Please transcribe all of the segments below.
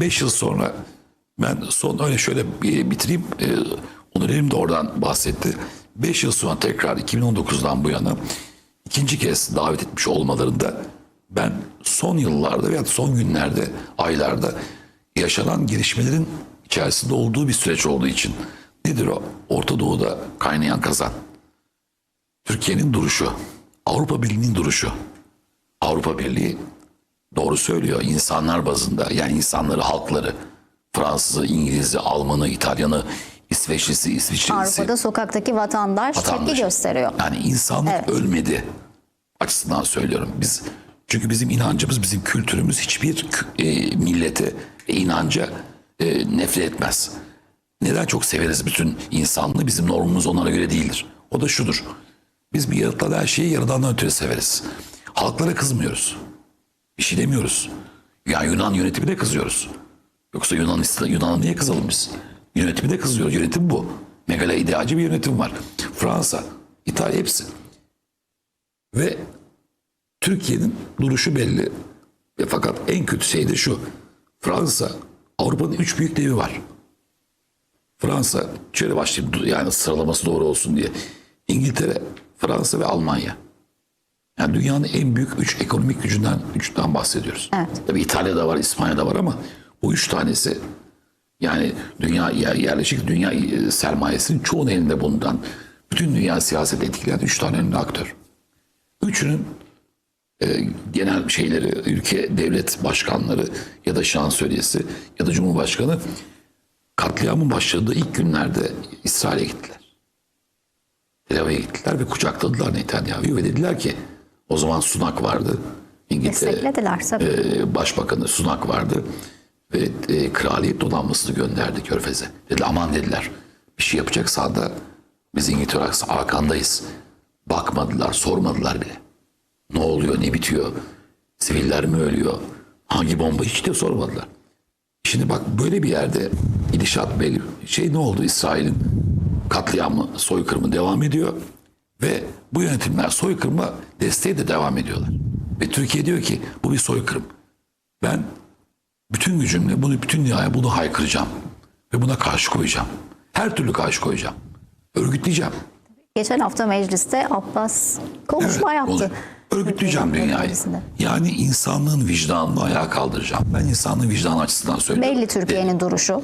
5 yıl sonra ben son öyle şöyle bir bitireyim. E, Onur Erim de oradan bahsetti. 5 yıl sonra tekrar 2019'dan bu yana ikinci kez davet etmiş olmalarında ben son yıllarda veya son günlerde, aylarda yaşanan gelişmelerin içerisinde olduğu bir süreç olduğu için nedir o? Orta Doğu'da kaynayan kazan. Türkiye'nin duruşu, Avrupa Birliği'nin duruşu. Avrupa Birliği doğru söylüyor insanlar bazında yani insanları, halkları Fransızı, İngiliz'i, Almanı, İtalyanı, İsveçlisi, İsviçrelisi. Avrupa'da sokaktaki vatandaş, Vatandaş. tepki gösteriyor. Yani insanlık Evet. ölmedi açısından söylüyorum. Biz çünkü bizim inancımız, bizim kültürümüz hiçbir e, millete e, inanca e, nefret etmez. Neden çok severiz bütün insanlığı? Bizim normumuz onlara göre değildir. O da şudur. Biz bir yaratılan her şeyi yaradandan ötürü severiz. Halklara kızmıyoruz. Bir şey demiyoruz. Yani Yunan yönetimine kızıyoruz. Yoksa Yunanistan, Yunan'a niye kızalım biz? Yönetimi de kızıyoruz. Yönetim bu. Megala idealci bir yönetim var. Fransa, İtalya hepsi. Ve Türkiye'nin duruşu belli. Ve fakat en kötü şey de şu. Fransa, Avrupa'nın üç büyük devi var. Fransa, şöyle başlayayım yani sıralaması doğru olsun diye. İngiltere, Fransa ve Almanya. Yani dünyanın en büyük üç ekonomik gücünden, gücünden bahsediyoruz. Evet. Tabii İtalya'da var, İspanya'da var ama bu üç tanesi yani dünya yer- yerleşik dünya e, sermayesinin çoğunun elinde bulunan bütün dünya siyaseti etkileyen üç tane önemli aktör. Üçünün e, genel şeyleri, ülke devlet başkanları ya da şansölyesi ya da cumhurbaşkanı katliamın başladığı ilk günlerde İsrail'e gittiler. Tel gittiler ve kucakladılar Netanyahu'yu ve dediler ki o zaman Sunak vardı. İngiltere e, Başbakanı Sunak vardı ve e, kraliyet donanmasını gönderdi Körfez'e. Dedi aman dediler bir şey yapacaksan da biz İngiltere arkandayız. Bakmadılar, sormadılar bile. Ne oluyor, ne bitiyor? Siviller mi ölüyor? Hangi bomba hiç de sormadılar. Şimdi bak böyle bir yerde gidişat belli. Şey ne oldu İsrail'in katliamı, soykırımı devam ediyor. Ve bu yönetimler soykırıma desteği de devam ediyorlar. Ve Türkiye diyor ki bu bir soykırım. Ben bütün gücümle bunu bütün dünyaya bunu haykıracağım. Ve buna karşı koyacağım. Her türlü karşı koyacağım. Örgütleyeceğim. Geçen hafta mecliste Abbas konuşma Evet, yaptı. olur. Örgütleyeceğim dünyayı. Yani insanlığın vicdanını ayağa kaldıracağım. Ben insanlığın vicdanı açısından söylüyorum. Belli Türkiye'nin duruşu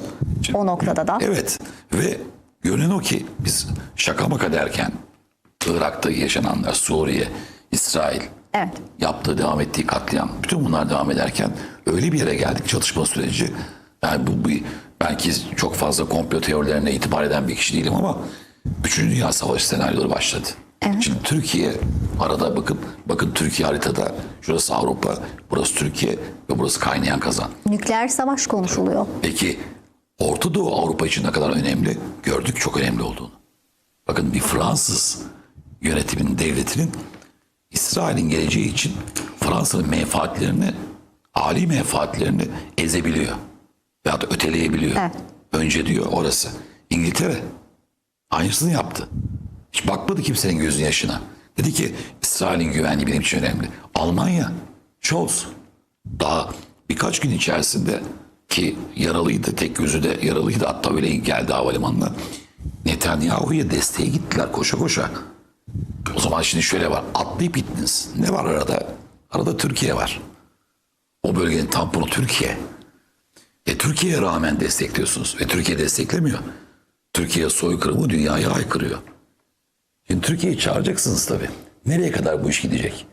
o noktada da. Evet ve görünen o ki biz şaka maka derken Irak'ta yaşananlar, Suriye, İsrail Evet. yaptığı, devam ettiği katliam, bütün bunlar devam ederken öyle bir yere geldik çatışma süreci. Yani bu, bu belki çok fazla komplo teorilerine itibar eden bir kişi değilim ama Üçüncü Dünya Savaşı senaryoları başladı. Şimdi Türkiye arada bakın bakın Türkiye haritada şurası Avrupa, burası Türkiye ve burası kaynayan kazan. Nükleer savaş konuşuluyor. Peki Orta Doğu Avrupa için ne kadar önemli? Gördük çok önemli olduğunu. Bakın bir Fransız yönetiminin, devletinin İsrail'in geleceği için Fransa'nın menfaatlerini, ali menfaatlerini ezebiliyor. Veyahut da öteleyebiliyor. Evet. Önce diyor orası. İngiltere aynısını yaptı. Hiç bakmadı kimsenin gözünün yaşına. Dedi ki İsrail'in güvenliği benim için önemli. Almanya, Scholz daha birkaç gün içerisinde ki yaralıydı, tek gözü de yaralıydı hatta öyle geldi havalimanına. Netanyahu'ya desteğe gittiler koşa koşa. O zaman şimdi şöyle var. Atlayıp gittiniz. Ne var arada? Arada Türkiye var. O bölgenin tamponu Türkiye. E Türkiye'ye rağmen destekliyorsunuz. Ve Türkiye desteklemiyor. Türkiye soykırımı dünyaya aykırıyor. Şimdi Türkiye'yi çağıracaksınız tabii. Nereye kadar bu iş gidecek?